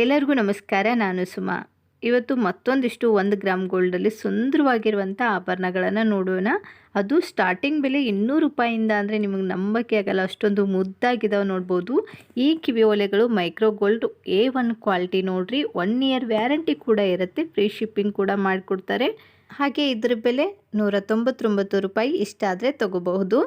ಎಲ್ಲರಿಗೂ ನಮಸ್ಕಾರ, ನಾನು ಸುಮಾ. ಇವತ್ತು ಮತ್ತೊಂದಿಷ್ಟು ಒಂದು ಗ್ರಾಮ್ ಗೋಲ್ಡಲ್ಲಿ ಸುಂದರವಾಗಿರುವಂಥ ಆಭರಣಗಳನ್ನು ನೋಡೋಣ. ಅದು ಸ್ಟಾರ್ಟಿಂಗ್ ಬೆಲೆ ಇನ್ನೂರು ರೂಪಾಯಿಂದ ಅಂದರೆ ನಿಮಗೆ ನಂಬಕ್ಕೆ ಆಗಲ್ಲ, ಅಷ್ಟೊಂದು ಮುದ್ದಾಗಿದ್ದಾವೆ ನೋಡ್ಬೋದು. ಈ ಕಿವಿ ಓಲೆಗಳು micro gold A one quality ನೋಡ್ರಿ. ಒನ್ ಇಯರ್ ವ್ಯಾರಂಟಿ ಕೂಡ ಇರುತ್ತೆ, ಫ್ರೀ ಶಿಪ್ಪಿಂಗ್ ಕೂಡ ಮಾಡಿಕೊಡ್ತಾರೆ. ಹಾಗೆ ಇದ್ರ ಬೆಲೆ ನೂರ ತೊಂಬತ್ತೊಂಬತ್ತು ರೂಪಾಯಿ ಇಷ್ಟ ಆದರೆ ತಗೋಬಹುದು.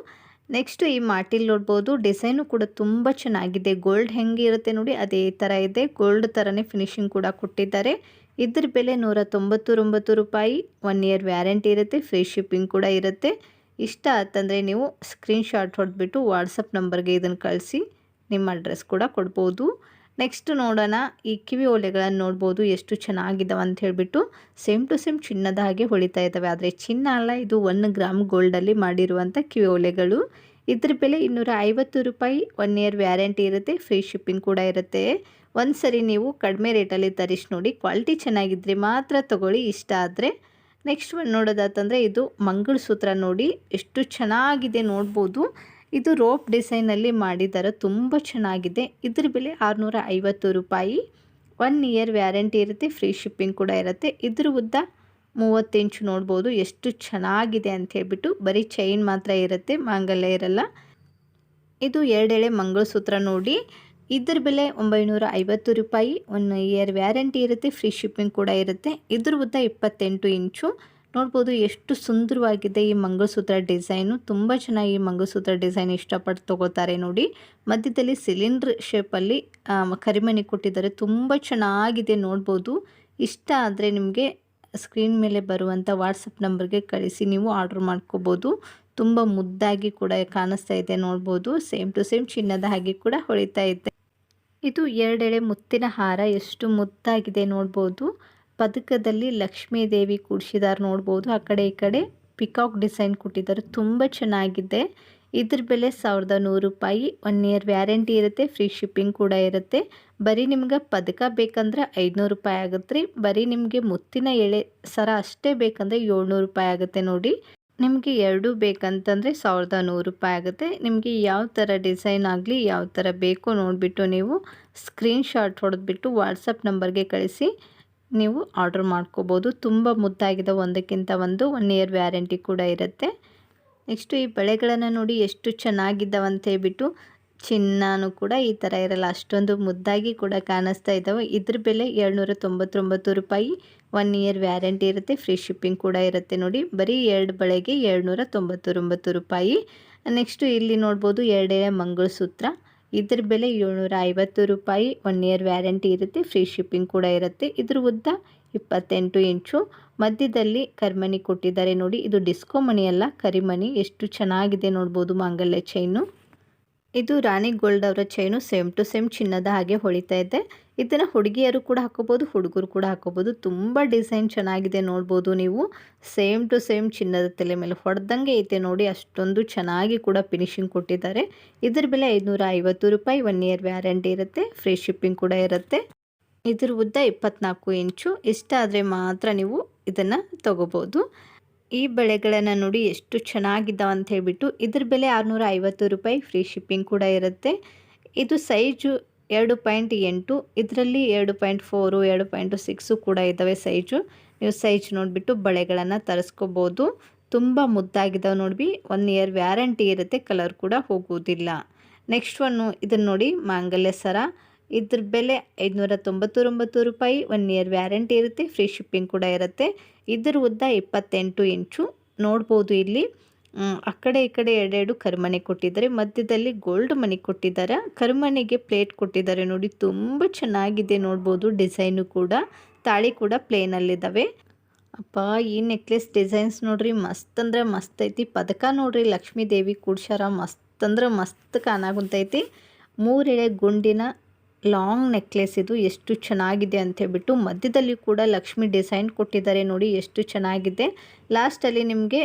ನೆಕ್ಸ್ಟ್ ಈ ಮಾಟಿಲ್ ನೋಡ್ಬೋದು, ಡಿಸೈನು ಕೂಡ ತುಂಬ ಚೆನ್ನಾಗಿದೆ. ಗೋಲ್ಡ್ ಹೆಂಗೆ ಇರುತ್ತೆ ನೋಡಿ, ಅದೇ ಥರ ಇದೆ. ಗೋಲ್ಡ್ ಥರನೇ ಫಿನಿಶಿಂಗ್ ಕೂಡ ಕೊಟ್ಟಿದ್ದಾರೆ. ಇದ್ರ ಬೆಲೆ ನೂರ ತೊಂಬತ್ತೊಂಬತ್ತು ರೂಪಾಯಿ. ಒನ್ ಇಯರ್ ವ್ಯಾರಂಟಿ ಇರುತ್ತೆ, ಫ್ರೀ ಶಿಪ್ಪಿಂಗ್ ಕೂಡ ಇರುತ್ತೆ. ಇಷ್ಟ ಆತಂದರೆ ನೀವು ಸ್ಕ್ರೀನ್ಶಾಟ್ ಹೊಡೆದ್ಬಿಟ್ಟು ವಾಟ್ಸಪ್ ನಂಬರ್ಗೆ ಇದನ್ನು ಕಳಿಸಿ, ನಿಮ್ಮ ಅಡ್ರೆಸ್ ಕೂಡ ಕೊಡ್ಬೋದು. ನೆಕ್ಸ್ಟ್ ನೋಡೋಣ, ಈ ಕಿವಿ ಓಲೆಗಳನ್ನು ನೋಡ್ಬೋದು ಎಷ್ಟು ಚೆನ್ನಾಗಿದ್ದಾವೆ ಅಂತ ಹೇಳಿಬಿಟ್ಟು ಸೇಮ್ ಟು ಸೇಮ್ ಚಿನ್ನದ ಹಾಗೆ ಹೊಳಿತಾ ಇದ್ದಾವೆ ಆದರೆ ಚಿನ್ನ ಅಲ್ಲ, ಇದು ಒನ್ ಗ್ರಾಮ್ ಗೋಲ್ಡಲ್ಲಿ ಮಾಡಿರುವಂಥ ಕಿವಿ ಓಲೆಗಳು. ಇದ್ರ ಬೆಲೆ ಇನ್ನೂರ ಐವತ್ತು ರೂಪಾಯಿ ಒನ್ ಇಯರ್ ವ್ಯಾರಂಟಿ ಇರುತ್ತೆ ಫ್ರೀ ಶಿಪ್ಪಿಂಗ್ ಕೂಡ ಇರುತ್ತೆ. ಒಂದು ಸರಿ ನೀವು ಕಡಿಮೆ ರೇಟಲ್ಲಿ ತರಿಸಿ ನೋಡಿ ಕ್ವಾಲಿಟಿ ಚೆನ್ನಾಗಿದ್ದರೆ ಮಾತ್ರ ತಗೊಳ್ಳಿ, ಇಷ್ಟ ಆದರೆ. ನೆಕ್ಸ್ಟ್ ಒಂದು ನೋಡೋದಾತಂದರೆ ಇದು ಮಂಗಳಸೂತ್ರ ನೋಡಿ, ಎಷ್ಟು ಚೆನ್ನಾಗಿದೆ ನೋಡ್ಬೋದು. ಇದು ರೋಪ್ ಡಿಸೈನಲ್ಲಿ ಮಾಡಿದ್ದಾರೆ ತುಂಬ ಚೆನ್ನಾಗಿದೆ. ಇದ್ರ ಬೆಲೆ ಆರುನೂರ ಐವತ್ತು ರೂಪಾಯಿ. ಒನ್ ಇಯರ್ ವ್ಯಾರಂಟಿ ಇರುತ್ತೆ, ಫ್ರೀ ಶಿಪ್ಪಿಂಗ್ ಕೂಡ ಇರುತ್ತೆ. ಇದ್ರ ಉದ್ದ ಮೂವತ್ತು ಇಂಚು ನೋಡ್ಬೋದು, ಎಷ್ಟು ಚೆನ್ನಾಗಿದೆ ಅಂತ ಹೇಳ್ಬಿಟ್ಟು ಬರೀ ಚೈನ್ ಮಾತ್ರ ಇರುತ್ತೆ, ಮಾಂಗಲ್ಯ ಇರಲ್ಲ. ಇದು ಎರಡೆಳೆ ಮಂಗಳಸೂತ್ರ ನೋಡಿ. ಇದ್ರ ಬೆಲೆ ಒಂಬೈನೂರ ಐವತ್ತು ರೂಪಾಯಿ. ಒನ್ ಇಯರ್ ವ್ಯಾರಂಟಿ ಇರುತ್ತೆ, ಫ್ರೀ ಶಿಪ್ಪಿಂಗ್ ಕೂಡ ಇರುತ್ತೆ. ಇದ್ರ ಉದ್ದ ಇಪ್ಪತ್ತೆಂಟು ಇಂಚು. ನೋಡ್ಬೋದು ಎಷ್ಟು ಸುಂದರವಾಗಿದೆ ಈ ಮಂಗಳಸೂತ್ರ ಡಿಸೈನು. ತುಂಬ ಚೆನ್ನಾಗಿ ಈ ಮಂಗಳಸೂತ್ರ ಡಿಸೈನ್ ಇಷ್ಟಪಟ್ಟು ತೊಗೋತಾರೆ ನೋಡಿ. ಮಧ್ಯದಲ್ಲಿ ಸಿಲಿಂಡ್ರ್ ಶೇಪಲ್ಲಿ ಕರಿಮಣಿ ಕೊಟ್ಟಿದ್ದಾರೆ. ತುಂಬ ಚೆನ್ನಾಗಿದೆ ನೋಡ್ಬೋದು. ಇಷ್ಟ ಆದರೆ ನಿಮಗೆ ಸ್ಕ್ರೀನ್ ಮೇಲೆ ಬರುವಂಥ ವಾಟ್ಸಪ್ ನಂಬರ್ಗೆ ಕಳಿಸಿ, ನೀವು ಆರ್ಡ್ರ್ ಮಾಡ್ಕೋಬೋದು. ತುಂಬ ಮುದ್ದಾಗಿ ಕೂಡ ಕಾಣಿಸ್ತಾ ಇದೆ ನೋಡ್ಬೋದು. ಸೇಮ್ ಟು ಸೇಮ್ ಚಿನ್ನದ ಹಾಗೆ ಕೂಡ ಹೊಳಿತಾ ಇದೆ. ಇದು ಎರಡೆಳೆ ಮುತ್ತಿನ ಹಾರ. ಎಷ್ಟು ಮುದ್ದಾಗಿದೆ ನೋಡ್ಬೋದು. ಪದಕದಲ್ಲಿ ಲಕ್ಷ್ಮೀ ದೇವಿ ಕೂಡಿಸಿದಾರೆ ನೋಡ್ಬೋದು. ಆ ಕಡೆ ಈ ಕಡೆ ಪಿಕಾಕ್ ಡಿಸೈನ್ ಕೊಟ್ಟಿದ್ದಾರೆ ತುಂಬ ಚೆನ್ನಾಗಿದೆ. ಇದ್ರ ಬೆಲೆ ಸಾವಿರದ ನೂರು ರೂಪಾಯಿ. ಒನ್ ಇಯರ್ ವ್ಯಾರಂಟಿ ಇರುತ್ತೆ. ಫ್ರೀ ಶಿಪ್ಪಿಂಗ್ ಕೂಡ ಇರುತ್ತೆ. ಬರೀ ನಿಮ್ಗೆ ಪದಕ ಬೇಕಂದ್ರೆ ಐದುನೂರು ರೂಪಾಯಿ ಆಗುತ್ತೆ ರೀ. ಬರೀ ನಿಮಗೆ ಮುತ್ತಿನ ಎಳೆ ಸರ ಅಷ್ಟೇ ಬೇಕಂದರೆ ಏಳ್ನೂರು ರೂಪಾಯಿ ಆಗುತ್ತೆ ನೋಡಿ. ನಿಮಗೆ ಎರಡೂ ಬೇಕಂತಂದರೆ ಸಾವಿರದ ನೂರು ರೂಪಾಯಿ ಆಗುತ್ತೆ. ನಿಮಗೆ ಯಾವ ಥರ ಡಿಸೈನ್ ಆಗಲಿ ಯಾವ ಥರ ಬೇಕು ನೋಡಿಬಿಟ್ಟು ನೀವು ಸ್ಕ್ರೀನ್ಶಾಟ್ ಹೊಡೆದ್ಬಿಟ್ಟು ವಾಟ್ಸಪ್ ನಂಬರ್ಗೆ ಕಳಿಸಿ. ನೀವು ಆರ್ಡ್ರ್ ಮಾಡ್ಕೋಬೋದು. ತುಂಬ ಮುದ್ದಾಗಿದೆ ಒಂದಕ್ಕಿಂತ ಒಂದು. ಒನ್ ಇಯರ್ ವ್ಯಾರಂಟಿ ಕೂಡ ಇರುತ್ತೆ. ನೆಕ್ಸ್ಟು ಈ ಬಳೆಗಳನ್ನು ನೋಡಿ ಎಷ್ಟು ಚೆನ್ನಾಗಿದ್ದಾವೆ ಅಂತ ಹೇಳ್ಬಿಟ್ಟು ಚಿನ್ನನೂ ಕೂಡ ಈ ಥರ ಇರಲ್ಲ. ಅಷ್ಟೊಂದು ಮುದ್ದಾಗಿ ಕೂಡ ಕಾಣಿಸ್ತಾ ಇದ್ದಾವೆ. ಇದ್ರ ಬೆಲೆ ಏಳ್ನೂರ ತೊಂಬತ್ತೊಂಬತ್ತು ರೂಪಾಯಿ. ಒನ್ ಇಯರ್ ವ್ಯಾರಂಟಿ ಇರುತ್ತೆ. ಫ್ರೀ ಶಿಪ್ಪಿಂಗ್ ಕೂಡ ಇರುತ್ತೆ ನೋಡಿ. ಬರೀ ಎರಡು ಬಳೆಗೆ ಏಳ್ನೂರ ತೊಂಬತ್ತೊಂಬತ್ತು ರೂಪಾಯಿ. ನೆಕ್ಸ್ಟು ಇಲ್ಲಿ ನೋಡ್ಬೋದು ಎರಡೇ ಮಂಗಳಸೂತ್ರ. ಇದ್ರ ಬೆಲೆ ಏಳ್ನೂರ ಐವತ್ತು ರೂಪಾಯಿ. ಒನ್ ಇಯರ್ ವ್ಯಾರಂಟಿ ಇರುತ್ತೆ ಫ್ರೀ ಶಿಪ್ಪಿಂಗ್ ಕೂಡ ಇರುತ್ತೆ. ಇದ್ರ ಉದ್ದ ಇಪ್ಪತ್ತೆಂಟು ಇಂಚು. ಮಧ್ಯದಲ್ಲಿ ಕರಿಮಣಿ ಕೊಟ್ಟಿದ್ದಾರೆ ನೋಡಿ, ಇದು ಡಿಸ್ಕೋ ಮಣಿ ಅಲ್ಲ, ಕರಿಮಣಿ. ಎಷ್ಟು ಚೆನ್ನಾಗಿದೆ ನೋಡ್ಬೋದು ಮಾಂಗಲ್ಯ ಚೈನು ಇದು ರಾಣಿ ಗೋಲ್ಡ್ ಅವರ ಚೈನು ಸೇಮ್ ಟು ಸೇಮ್ ಚಿನ್ನದ ಹಾಗೆ ಹೊಳಿತಾ ಇದೆ. ಇದನ್ನು ಹುಡುಗಿಯರು ಕೂಡ ಹಾಕೋಬೋದು, ಹುಡುಗರು ಕೂಡ ಹಾಕೋಬೋದು. ತುಂಬ ಡಿಸೈನ್ ಚೆನ್ನಾಗಿದೆ ನೋಡ್ಬೋದು ನೀವು. ಸೇಮ್ ಟು ಸೇಮ್ ಚಿನ್ನದ ತಲೆ ಮೇಲೆ ಹೊಡೆದಂಗೆ ಐತೆ ನೋಡಿ, ಅಷ್ಟೊಂದು ಚೆನ್ನಾಗಿ ಕೂಡ ಫಿನಿಶಿಂಗ್ ಕೊಟ್ಟಿದ್ದಾರೆ. ಇದ್ರ ಬೆಲೆ ಐದುನೂರ ಐವತ್ತು ರೂಪಾಯಿ ಒನ್ ಇಯರ್ ವ್ಯಾರಂಟಿ ಇರುತ್ತೆ ಫ್ರೀ ಶಿಪ್ಪಿಂಗ್ ಕೂಡ ಇರುತ್ತೆ. ಇದ್ರ ಉದ್ದ ಇಪ್ಪತ್ನಾಲ್ಕು ಇಂಚು. ಇಷ್ಟ ಆದರೆ ಮಾತ್ರ ನೀವು ಇದನ್ನು ತಗೋಬೋದು. ಈ ಬೆಳೆಗಳನ್ನು ನೋಡಿ ಎಷ್ಟು ಚೆನ್ನಾಗಿದ್ದಾವೆ ಅಂತ ಹೇಳಿಬಿಟ್ಟು, ಇದ್ರ ಬೆಲೆ ಆರುನೂರ ಐವತ್ತು ರೂಪಾಯಿ ಫ್ರೀ ಶಿಪ್ಪಿಂಗ್ ಕೂಡ ಇರುತ್ತೆ. ಇದು ಸೈಜು ಎರಡು ಪಾಯಿಂಟ್ ಎಂಟು, ಇದರಲ್ಲಿ ಎರಡು ಪಾಯಿಂಟ್ ಫೋರು, ಎರಡು ಪಾಯಿಂಟ್ ಸಿಕ್ಸು ಕೂಡ ಇದ್ದಾವೆ ಸೈಜು. ನೀವು ಸೈಜ್ ನೋಡಿಬಿಟ್ಟು ಬಳೆಗಳನ್ನು ತರಿಸ್ಕೋಬೋದು. ತುಂಬ ಮುದ್ದಾಗಿದ್ದಾವೆ ನೋಡಿ ಒನ್ ಇಯರ್ ವ್ಯಾರಂಟಿ ಇರುತ್ತೆ, ಕಲರ್ ಕೂಡ ಹೋಗುವುದಿಲ್ಲ ನೆಕ್ಸ್ಟ್ ಒನ್ನು ಇದನ್ನು ನೋಡಿ, ಮಾಂಗಲ್ಯ ಸರ. ಇದ್ರ ಬೆಲೆ ಐದುನೂರ ತೊಂಬತ್ತೊಂಬತ್ತು ರೂಪಾಯಿ, ಒನ್ ಇಯರ್ ವ್ಯಾರಂಟಿ ಇರುತ್ತೆ, ಫ್ರೀ ಶಿಪ್ಪಿಂಗ್ ಕೂಡ ಇರುತ್ತೆ. ಇದ್ರ ಉದ್ದ ಇಪ್ಪತ್ತೆಂಟು ಇಂಚು, ನೋಡ್ಬೋದು ಇಲ್ಲಿ. ಆ ಕಡೆ ಈ ಕಡೆ ಎರಡೆರಡು ಕರ್ಮನೆ ಕೊಟ್ಟಿದ್ದಾರೆ. ಮಧ್ಯದಲ್ಲಿ ಗೋಲ್ಡ್ ಮಣಿ ಕೊಟ್ಟಿದ್ದಾರೆ. ಕರ್ಮನೆಗೆ ಪ್ಲೇಟ್ ಕೊಟ್ಟಿದ್ದಾರೆ ನೋಡಿ, ತುಂಬ ಚೆನ್ನಾಗಿದೆ ನೋಡ್ಬೋದು ಡಿಸೈನು ಕೂಡ. ತಾಳಿ ಕೂಡ ಪ್ಲೇನಲ್ಲಿದ್ದಾವೆ ಅಪ್ಪ, ಈ ನೆಕ್ಲೆಸ್ ಡಿಸೈನ್ಸ್ ನೋಡ್ರಿ, ಮಸ್ತ್ ಅಂದ್ರೆ ಮಸ್ತ್ ಐತಿ. ಪದಕ ನೋಡ್ರಿ ಲಕ್ಷ್ಮೀ ದೇವಿ ಕೂಡ್ಸಾರ ಮಸ್ತ್ ಅಂದ್ರೆ ಮಸ್ತ್ ಕಾಣಾಗುಂತೈತಿ. ಮೂರೆಳೆ ಗುಂಡಿನ ಲಾಂಗ್ ನೆಕ್ಲೆಸ್ ಇದು. ಎಷ್ಟು ಚೆನ್ನಾಗಿದೆ ಅಂತ ಹೇಳ್ಬಿಟ್ಟು ಮಧ್ಯದಲ್ಲಿ ಕೂಡ ಲಕ್ಷ್ಮಿ ಡಿಸೈನ್ ಕೊಟ್ಟಿದ್ದಾರೆ ನೋಡಿ, ಎಷ್ಟು ಚೆನ್ನಾಗಿದೆ. ಲಾಸ್ಟಲ್ಲಿ ನಿಮಗೆ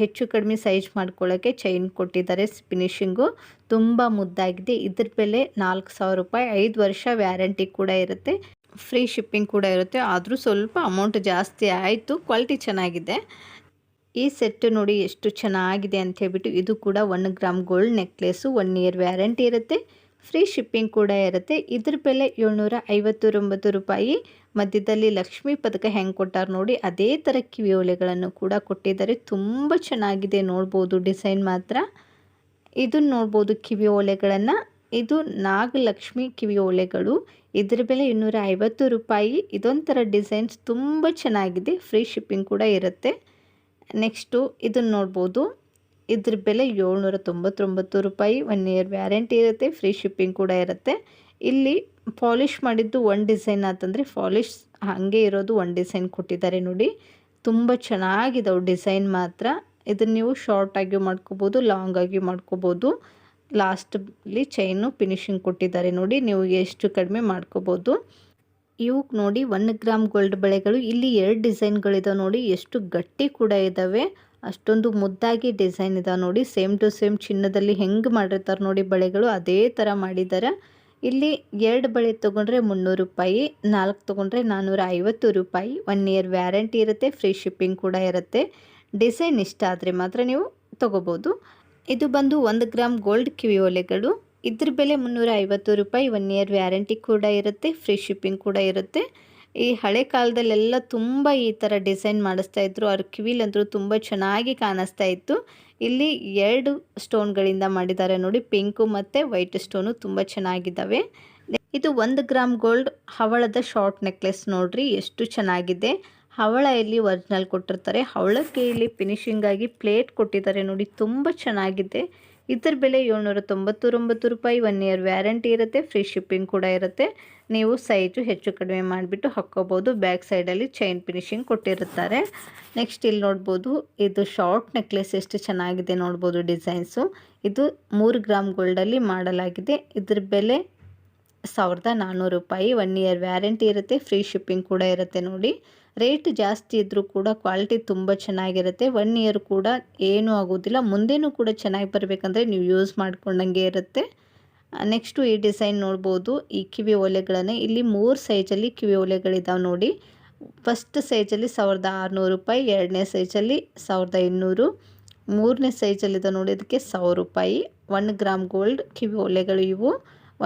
ಹೆಚ್ಚು ಕಡಿಮೆ ಸೈಜ್ ಮಾಡ್ಕೊಳ್ಳೋಕ್ಕೆ ಚೈನ್ ಕೊಟ್ಟಿದ್ದಾರೆ ಫಿನಿಶಿಂಗು ತುಂಬ ಮುದ್ದಾಗಿದೆ. ಇದ್ರ ಬೆಲೆ ನಾಲ್ಕು ಸಾವಿರ ರೂಪಾಯಿ. ಐದು ವರ್ಷ ವ್ಯಾರಂಟಿ ಕೂಡ ಇರುತ್ತೆ. ಫ್ರೀ ಶಿಪ್ಪಿಂಗ್ ಕೂಡ ಇರುತ್ತೆ. ಆದರೂ ಸ್ವಲ್ಪ ಅಮೌಂಟ್ ಜಾಸ್ತಿ ಆಯಿತು. ಕ್ವಾಲಿಟಿ ಚೆನ್ನಾಗಿದೆ. ಈ ಸೆಟ್ ನೋಡಿ ಎಷ್ಟು ಚೆನ್ನಾಗಿದೆ ಅಂತ ಹೇಳ್ಬಿಟ್ಟು ಇದು ಕೂಡ one gram gold necklace one year warranty ಇರುತ್ತೆ. ಫ್ರೀ ಶಿಪ್ಪಿಂಗ್ ಕೂಡ ಇರುತ್ತೆ. ಇದ್ರ ಬೆಲೆ ಏಳ್ನೂರ ರೂಪಾಯಿ. ಮಧ್ಯದಲ್ಲಿ ಲಕ್ಷ್ಮೀ ಪದಕ ಹೆಂಗೆ ಕೊಟ್ಟಾರ ನೋಡಿ, ಅದೇ ಥರ ಕಿವಿ ಓಲೆಗಳನ್ನು ಕೂಡ ಕೊಟ್ಟಿದ್ದಾರೆ. ತುಂಬ ಚೆನ್ನಾಗಿದೆ ನೋಡ್ಬೋದು ಡಿಸೈನ್ ಮಾತ್ರ. ಇದನ್ನು ನೋಡ್ಬೋದು ಕಿವಿ ಓಲೆಗಳನ್ನು ಇದು ನಾಗಲಕ್ಷ್ಮಿ ಕಿವಿ ಓಲೆಗಳು ಇದರ ಬೆಲೆ ಇನ್ನೂರ ಐವತ್ತು ರೂಪಾಯಿ. ಇದೊಂಥರ ಡಿಸೈನ್ಸ್ ತುಂಬ ಚೆನ್ನಾಗಿದೆ. ಫ್ರೀ ಶಿಪ್ಪಿಂಗ್ ಕೂಡ ಇರುತ್ತೆ. ನೆಕ್ಸ್ಟು ಇದನ್ನು ನೋಡ್ಬೋದು. ಇದ್ರ ಬೆಲೆ ಏಳ್ನೂರ ತೊಂಬತ್ತೊಂಬತ್ತು ರೂಪಾಯಿ. ಒನ್ ಇಯರ್ ವ್ಯಾರಂಟಿ ಇರುತ್ತೆ. ಫ್ರೀ ಶಿಪ್ಪಿಂಗ್ ಕೂಡ ಇರುತ್ತೆ. ಇಲ್ಲಿ ಪಾಲಿಷ್ ಮಾಡಿದ್ದು ಒನ್ ಡಿಸೈನ್ ಆತಂದರೆ ಪಾಲಿಶ್ ಹಾಗೆ ಇರೋದು ಒನ್ ಡಿಸೈನ್ ಕೊಟ್ಟಿದ್ದಾರೆ ನೋಡಿ. ತುಂಬ ಚೆನ್ನಾಗಿದಾವೆ ಡಿಸೈನ್ ಮಾತ್ರ. ಇದನ್ನು ನೀವು ಶಾರ್ಟ್ ಆಗಿ ಮಾಡ್ಕೋಬೋದು, ಲಾಂಗ್ ಆಗಿ ಮಾಡ್ಕೋಬೋದು. ಲಾಸ್ಟಲ್ಲಿ ಚೈನು ಫಿನಿಶಿಂಗ್ ಕೊಟ್ಟಿದ್ದಾರೆ ನೋಡಿ, ನೀವು ಎಷ್ಟು ಕಡಿಮೆ ಮಾಡ್ಕೋಬೋದು. ಇವಕ್ಕೆ ನೋಡಿ ಒನ್ ಗ್ರಾಮ್ ಗೋಲ್ಡ್ ಬಳೆಗಳು. ಇಲ್ಲಿ ಎರಡು ಡಿಸೈನ್ಗಳಿದಾವೆ ನೋಡಿ, ಎಷ್ಟು ಗಟ್ಟಿ ಕೂಡ ಇದ್ದಾವೆ ಅಷ್ಟೊಂದು ಮುದ್ದಾಗಿ ಡಿಸೈನ್ ಇದಾವೆ ನೋಡಿ. ಸೇಮ್ ಟು ಸೇಮ್ ಚಿನ್ನದಲ್ಲಿ ಹೆಂಗೆ ಮಾಡಿರ್ತಾರೆ ನೋಡಿ ಬಳೆಗಳು, ಅದೇ ಥರ ಮಾಡಿದ್ದಾರೆ. ಇಲ್ಲಿ ಎರಡು ಬಳೆ ತೊಗೊಂಡ್ರೆ ಮುನ್ನೂರು ರೂಪಾಯಿ, ನಾಲ್ಕು ತೊಗೊಂಡ್ರೆ ನಾನ್ನೂರ ಐವತ್ತು ರೂಪಾಯಿ. ಒನ್ ಇಯರ್ ವ್ಯಾರಂಟಿ ಇರುತ್ತೆ ಫ್ರೀ ಶಿಪ್ಪಿಂಗ್ ಕೂಡ ಇರುತ್ತೆ. ಡಿಸೈನ್ ಇಷ್ಟ ಆದರೆ ಮಾತ್ರ ನೀವು ತೊಗೋಬೋದು. ಇದು ಬಂದು ಒಂದು ಗ್ರಾಮ್ ಗೋಲ್ಡ್ ಕಿವಿ ಒಲೆಗಳು ಇದ್ರ ಬೆಲೆ ಮುನ್ನೂರ ಐವತ್ತು ರೂಪಾಯಿ ಒನ್ ಇಯರ್ ವ್ಯಾರಂಟಿ ಕೂಡ ಇರುತ್ತೆ ಫ್ರೀ ಶಿಪ್ಪಿಂಗ್ ಕೂಡ ಇರುತ್ತೆ. ಈ ಹಳೆ ಕಾಲದಲ್ಲೆಲ್ಲ ತುಂಬ ಈ ಥರ ಡಿಸೈನ್ ಮಾಡಿಸ್ತಾ ಇದ್ರು. ಅವ್ರ ಕಿವಿಲಂತರೂ ತುಂಬ ಚೆನ್ನಾಗಿ ಕಾಣಿಸ್ತಾ ಇತ್ತು. ಇಲ್ಲಿ ಎರಡು ಸ್ಟೋನ್ಗಳಿಂದ ಮಾಡಿದ್ದಾರೆ ನೋಡಿ. ಪಿಂಕು ಮತ್ತು ವೈಟ್ ಸ್ಟೋನು ತುಂಬ ಚೆನ್ನಾಗಿದ್ದಾವೆ. ಇದು ಒಂದು ಗ್ರಾಮ್ ಗೋಲ್ಡ್ ಹವಳದ ಶಾರ್ಟ್ ನೆಕ್ಲೆಸ್ ನೋಡ್ರಿ, ಎಷ್ಟು ಚೆನ್ನಾಗಿದೆ. ಹವಳ ಇಲ್ಲಿ ಒರಿಜಿನಲ್ ಕೊಟ್ಟಿರ್ತಾರೆ. ಹವಳಕ್ಕೆ ಇಲ್ಲಿ ಫಿನಿಶಿಂಗ್ ಆಗಿ ಪ್ಲೇಟ್ ಕೊಟ್ಟಿದ್ದಾರೆ ನೋಡಿ, ತುಂಬ ಚೆನ್ನಾಗಿದೆ. ಇದರ ಬೆಲೆ ಏಳ್ನೂರ ತೊಂಬತ್ತೊಂಬತ್ತು ರೂಪಾಯಿ ಒನ್ ಇಯರ್ ವ್ಯಾರಂಟಿ ಇರುತ್ತೆ ಫ್ರೀ ಶಿಪ್ಪಿಂಗ್ ಕೂಡ ಇರುತ್ತೆ. ನೀವು ಸೈಜು ಹೆಚ್ಚು ಕಡಿಮೆ ಮಾಡಿಬಿಟ್ಟು ಹಾಕ್ಕೋಬೋದು. ಬ್ಯಾಕ್ ಸೈಡಲ್ಲಿ ಚೈನ್ ಫಿನಿಶಿಂಗ್ ಕೊಟ್ಟಿರುತ್ತಾರೆ. ನೆಕ್ಸ್ಟ್ ಇಲ್ಲಿ ನೋಡ್ಬೋದು, ಇದು ಶಾರ್ಟ್ ನೆಕ್ಲೆಸ್ ಎಷ್ಟು ಚೆನ್ನಾಗಿದೆ ನೋಡ್ಬೋದು ಡಿಸೈನ್ಸು ಇದು ಮೂರು ಗ್ರಾಮ್ ಗೋಲ್ಡಲ್ಲಿ ಮಾಡಲಾಗಿದೆ. ಇದ್ರ ಬೆಲೆ ಸಾವಿರದ ನಾನ್ನೂರು ರೂಪಾಯಿ. ಒನ್ ಇಯರ್ ವ್ಯಾರಂಟಿ ಇರುತ್ತೆ ಫ್ರೀ ಶಿಪ್ಪಿಂಗ್ ಕೂಡ ಇರುತ್ತೆ ನೋಡಿ. ರೇಟ್ ಜಾಸ್ತಿ ಇದ್ದರೂ ಕೂಡ ಕ್ವಾಲಿಟಿ ತುಂಬ ಚೆನ್ನಾಗಿರುತ್ತೆ. ಒನ್ ಇಯರ್ ಕೂಡ ಏನೂ ಆಗೋದಿಲ್ಲ. ಮುಂದೆನೂ ಕೂಡ ಚೆನ್ನಾಗಿ ಬರಬೇಕಂದ್ರೆ ನೀವು ಯೂಸ್ ಮಾಡ್ಕೊಂಡಂಗೆ ಇರುತ್ತೆ. ನೆಕ್ಸ್ಟು ಈ ಡಿಸೈನ್ ನೋಡ್ಬೋದು, ಈ ಕಿವಿ ಒಲೆಗಳನ್ನು ಇಲ್ಲಿ ಮೂರು ಸೈಜಲ್ಲಿ ಕಿವಿ ಒಲೆಗಳಿದ್ದಾವೆ ನೋಡಿ. ಫಸ್ಟ್ ಸೈಜಲ್ಲಿ ಸಾವಿರದ ಆರುನೂರು ರೂಪಾಯಿ, ಎರಡನೇ ಸೈಜಲ್ಲಿ ಸಾವಿರದ ಇನ್ನೂರು, ಮೂರನೇ ಸೈಜಲ್ಲಿದೆ ನೋಡಿ ಅದಕ್ಕೆ ಸಾವಿರ ರೂಪಾಯಿ. ಒನ್ ಗ್ರಾಮ್ ಗೋಲ್ಡ್ ಕಿವಿ ಓಲೆಗಳು ಇವು.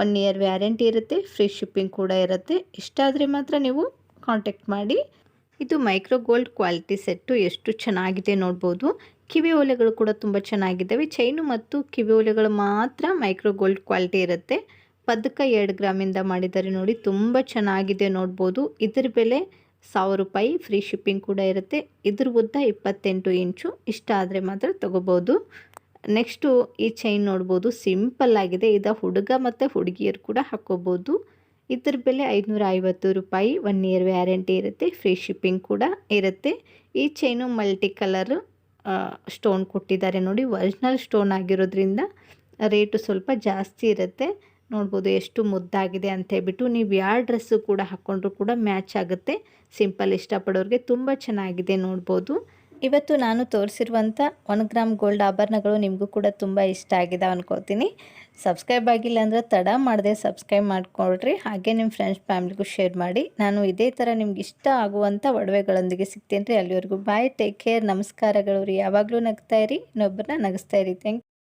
ಒನ್ ಇಯರ್ ವ್ಯಾರಂಟಿ ಇರುತ್ತೆ, ಫ್ರೀ ಶಿಪ್ಪಿಂಗ್ ಕೂಡ ಇರುತ್ತೆ. ಇಷ್ಟಾದರೆ ಮಾತ್ರ ನೀವು ಕಾಂಟ್ಯಾಕ್ಟ್ ಮಾಡಿ. ಇದು ಮೈಕ್ರೋ ಗೋಲ್ಡ್ ಕ್ವಾಲಿಟಿ ಸೆಟ್ಟು ಎಷ್ಟು ಚೆನ್ನಾಗಿದೆ ನೋಡ್ಬೋದು. ಕಿವಿ ಓಲೆಗಳು ಕೂಡ ತುಂಬ ಚೆನ್ನಾಗಿದ್ದಾವೆ. ಚೈನು ಮತ್ತು ಕಿವಿ ಓಲೆಗಳು ಮಾತ್ರ ಮೈಕ್ರೋ ಗೋಲ್ಡ್ ಕ್ವಾಲಿಟಿ ಇರುತ್ತೆ. ಪದಕ ಎರಡು ಗ್ರಾಮಿಂದ ಮಾಡಿದ್ದಾರೆ ನೋಡಿ ತುಂಬ ಚೆನ್ನಾಗಿದೆ ನೋಡ್ಬೋದು. ಇದ್ರ ಬೆಲೆ ಸಾವಿರ ರೂಪಾಯಿ, ಫ್ರೀ ಶಿಪ್ಪಿಂಗ್ ಕೂಡ ಇರುತ್ತೆ. ಇದ್ರ ಉದ್ದ ಇಪ್ಪತ್ತೆಂಟು ಇಂಚು, ಇಷ್ಟ ಆದರೆ ಮಾತ್ರ ತೊಗೋಬೋದು. ನೆಕ್ಸ್ಟು ಈ ಚೈನ್ ನೋಡ್ಬೋದು, ಸಿಂಪಲ್ ಆಗಿದೆ. ಇದು ಹುಡುಗ ಮತ್ತು ಹುಡುಗಿಯರು ಕೂಡ ಹಾಕೋಬೋದು. ಇದ್ರ ಬೆಲೆ ಐದುನೂರ ಐವತ್ತು ರೂಪಾಯಿ, ಒನ್ ಇಯರ್ ವ್ಯಾರಂಟಿ ಇರುತ್ತೆ. ಫ್ರೀ ಶಿಪ್ಪಿಂಗ್ ಕೂಡ ಇರುತ್ತೆ. ಈ ಚೈನು ಮಲ್ಟಿ ಕಲರು ಸ್ಟೋನ್ ಕೊಟ್ಟಿದ್ದಾರೆ ನೋಡಿ. ಒರಿಜಿನಲ್ ಸ್ಟೋನ್ ಆಗಿರೋದ್ರಿಂದ ರೇಟು ಸ್ವಲ್ಪ ಜಾಸ್ತಿ ಇರುತ್ತೆ. ನೋಡ್ಬೋದು ಎಷ್ಟು ಮುದ್ದಾಗಿದೆ ಅಂತ ಹೇಳ್ಬಿಟ್ಟು ನೀವು ಯಾವ ಡ್ರೆಸ್ಸು ಕೂಡ ಹಾಕ್ಕೊಂಡ್ರು ಕೂಡ ಮ್ಯಾಚ್ ಆಗುತ್ತೆ. ಸಿಂಪಲ್ ಇಷ್ಟಪಡೋರಿಗೆ ತುಂಬ ಚೆನ್ನಾಗಿದೆ ನೋಡ್ಬೋದು. ಇವತ್ತು ನಾನು ತೋರಿಸಿರುವಂಥ ಒನ್ ಗ್ರಾಮ್ ಗೋಲ್ಡ್ ಆಭರಣಗಳು ನಿಮಗೂ ಕೂಡ ತುಂಬ ಇಷ್ಟ ಆಗಿದೆ ಅನ್ಕೋತೀನಿ. ಸಬ್ಸ್ಕ್ರೈಬ್ ಆಗಿಲ್ಲ ಅಂದರೆ ತಡ ಮಾಡದೆ ಸಬ್ಸ್ಕ್ರೈಬ್ ಮಾಡಿಕೊಡ್ರಿ ಹಾಗೆ ನಿಮ್ಮ ಫ್ರೆಂಡ್ಸ್, ಫ್ಯಾಮಿಲಿಗೂ ಶೇರ್ ಮಾಡಿ. ನಾನು ಇದೇ ಥರ ನಿಮ್ಗೆ ಇಷ್ಟ ಆಗುವಂಥ ಒಡವೆಗಳೊಂದಿಗೆ ಸಿಗ್ತೀನಿ ರೀ. ಅಲ್ಲಿವರೆಗೂ ಬಾಯ್, ಟೇಕ್ ಕೇರ್. ನಮಸ್ಕಾರಗಳು ರೀ. ಯಾವಾಗಲೂ ನಗ್ತಾ ಇರಿ. ಇನ್ನೊಬ್ಬರನ್ನ ನಗಿಸ್ತಾ ಇರಿ. ಥ್ಯಾಂಕ್